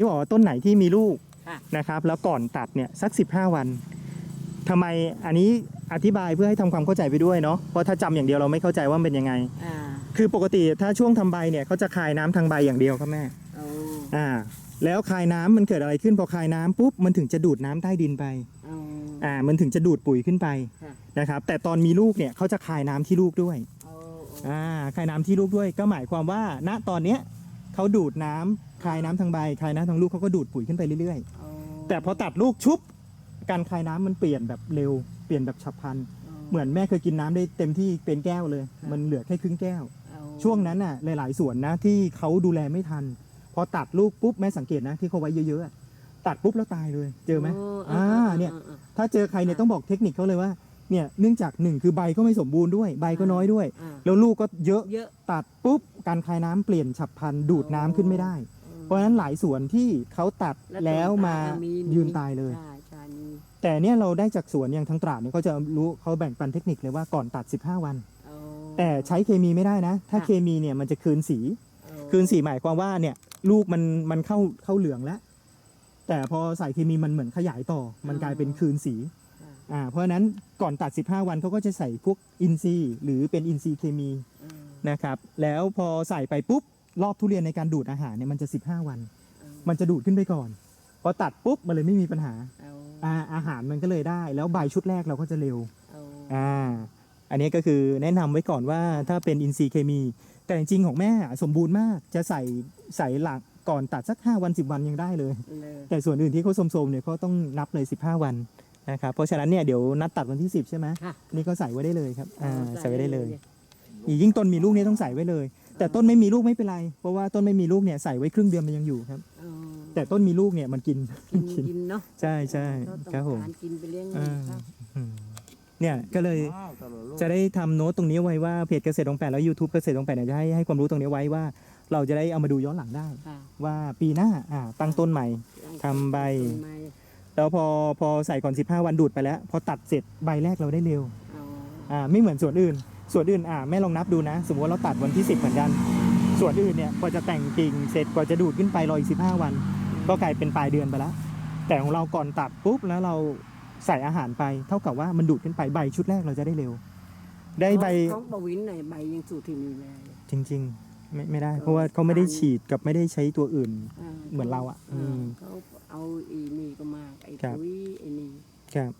ที่บอกว่าต้นไหนที่มีลูกค่ะ นะครับ แล้วก่อนตัดเนี่ยสัก 15 วันทำไมอันนี้อธิบายเพื่อให้ทำความเข้าใจไปด้วยเนาะเพราะถ้าจำอย่างเดียวเราไม่เข้าใจว่ามันเป็นยังไง อ่าคือปกติถ้าช่วงทำใบเนี่ยเขาจะคายน้ำทางใบอย่างเดียวครับแม่เอาอ่า แล้วคายน้ำมันเกิดอะไรขึ้นพอคายน้ำปุ๊บมันถึงจะดูดน้ำใต้ดินไป เอา อ่ามันถึงจะดูดปุ๋ยขึ้นไปค่ะ นะครับ แต่ตอนมีลูกเนี่ยเขาจะคายน้ำที่ลูกด้วยเอาอ่าคายน้ำที่ลูกด้วย ก็หมายความว่า ณตอนเนี้ย เขาดูดน้ำคายน้ำทางใบคายน้ำทางลูกเขาก็ดูดปุ๋ยขึ้นไปเรื่อยเอาๆแต่พอตัดลูกชุบการคายน้ำมันเปลี่ยนแบบเร็วเปลี่ยนแบบฉับพลัน เหมือนแม่เคยกินน้ำได้เต็มที่เป็นแก้วเลย มันเหลือแค่ครึ่งแก้ว เอาช่วงนั้นน่ะหลาย ๆส่วนนะที่เขาดูแลไม่ทัน พอตัดลูกปุ๊บแม่สังเกตนะที่เขาไว้เยอะๆอะตัดปุ๊บแล้วตายเลย เจอไหม โอ่าเนี่ย ถ้าเจอใครเนี่ยต้องบอกเทคนิคเขาเลยว่า เนี่ยเนื่องจากหนึ่งคือใบก็ไม่สมบูรณ์ด้วยใบก็น้อยด้วย อ่าแล้วลูกก็เยอะเยอะ ตัดปุ๊บการคายน้ำเปลี่ยนฉับพลันดูดน้ำขึ้นไม่ได้ เพราะฉะนั้นหลายส่วนที่เขาตัดแล้วมายืนตายเลย ใช่ใช่มีแต่เนี่ยเราได้จากสวนอย่างทางตราดเนี่ยก็จะรู้เขาแบ่งปันเทคนิคเลยว่าก่อนตัด 15 วัน เอาแต่ใช้เคมีไม่ได้นะ ถ้าค่ะเคมีเนี่ยมันจะคืนสี เอาคืนสีหมายความว่าเนี่ยลูกมันมันเข้าเข้าเหลืองแล้ว แต่พอใส่เคมีมันเหมือนขยายต่อ มันกลายเป็นคืนสีค่ะ อ่าเพราะฉะนั้นก่อนตัด 15 วันเขาก็จะใส่พวกอินทรีย์หรือเป็นอินทรีย์เคมีเอานะครับ แล้วพอใส่ไปปุ๊บรอบทุเรียนในการดูดอาหารเนี่ยมันจะ 15 วันเอามันจะดูดขึ้นไปก่อนพอตัดปุ๊บมันเลยไม่มีปัญหาเอาอ่าอาหารมันก็เลยได้ แล้วใบชุดแรกเราก็จะเร็ว เอาอ่า อันนี้ก็คือแนะนำไว้ก่อนว่าถ้าเป็นอินทรีย์เคมี แต่จริงๆของแม่อะสมบูรณ์มาก จะใส่ใส่หลักก่อนตัดสัก 5 วัน 10 วันยังได้เลย เลยแต่ส่วนอื่นที่เขาโสมๆเนี่ยเขาต้องนับเลย 15 วัน นะครับเพราะฉะนั้นเนี่ยเดี๋ยวนัดตัดวันที่ 10 ใช่ไหมค่ะนี่ก็ใส่ไว้ได้เลยครับอ่าเอาใส่ไว้ได้เลยอียิ่งต้นมีลูกเนี่ยต้องใส่ไว้เลย แต่ต้นไม่มีลูกไม่เป็นไร เพราะว่าต้นไม่มีลูกเนี่ยใส่ไว้ครึ่งเดือนมันยังอยู่ครับ เอาแต่ต้นมีลูกเนี่ยมันกิน กินกินกินเนาะใช่ใช่เราต้องครับผม การกินไปเลี้ยงอ่าครับอืมเนี่ยก็เลยจะได้ทำโน้ตตรงนี้ไว้ว่าเพจเกษตรองแปดแล้ว YouTube เกษตรองแปดเนี่ยจะให้ให้ความรู้ตรงนี้ไว้ว่า เราจะได้เอามาดูย้อนหลังได้ ค่ะว่าปีหน้าอ่าตั้งต้นใหม่ ทำใบ ต้นไม้ แล้วพอพอใส่ก่อน 15 วันดูดไปแล้ว พอตัดเสร็จใบแรกเราได้เร็วเอาอ่าไม่เหมือนส่วนอื่น ส่วนอื่นอ่าแม่ลองนับดูนะ สมมติว่าเราตัดวันที่ 10 เหมือนกัน ส่วนอื่นเนี่ยกว่าจะแต่งกิ่งเสร็จกว่าจะดูดขึ้นไปรออีก15 วัน ก็กลายเป็นปลายเดือนไปแล้ว แต่ของเราก่อนตัดปุ๊บแล้วเราใส่อาหารไป เท่ากับว่ามันดูดขึ้นไปใบชุดแรกเราจะได้เร็ว ได้ใบของปวินหน่อยใบยังสูตรที่นี่เลยจริง ๆ ไม่ไม่ได้ เพราะว่าเขาไม่ได้ฉีดกับไม่ได้ใช้ตัวอื่นาเหมือนเราอะาอืมเขาเอาอีนี่ก็มากไอ้ ครับปุ๋ยไอ้นี่ครับ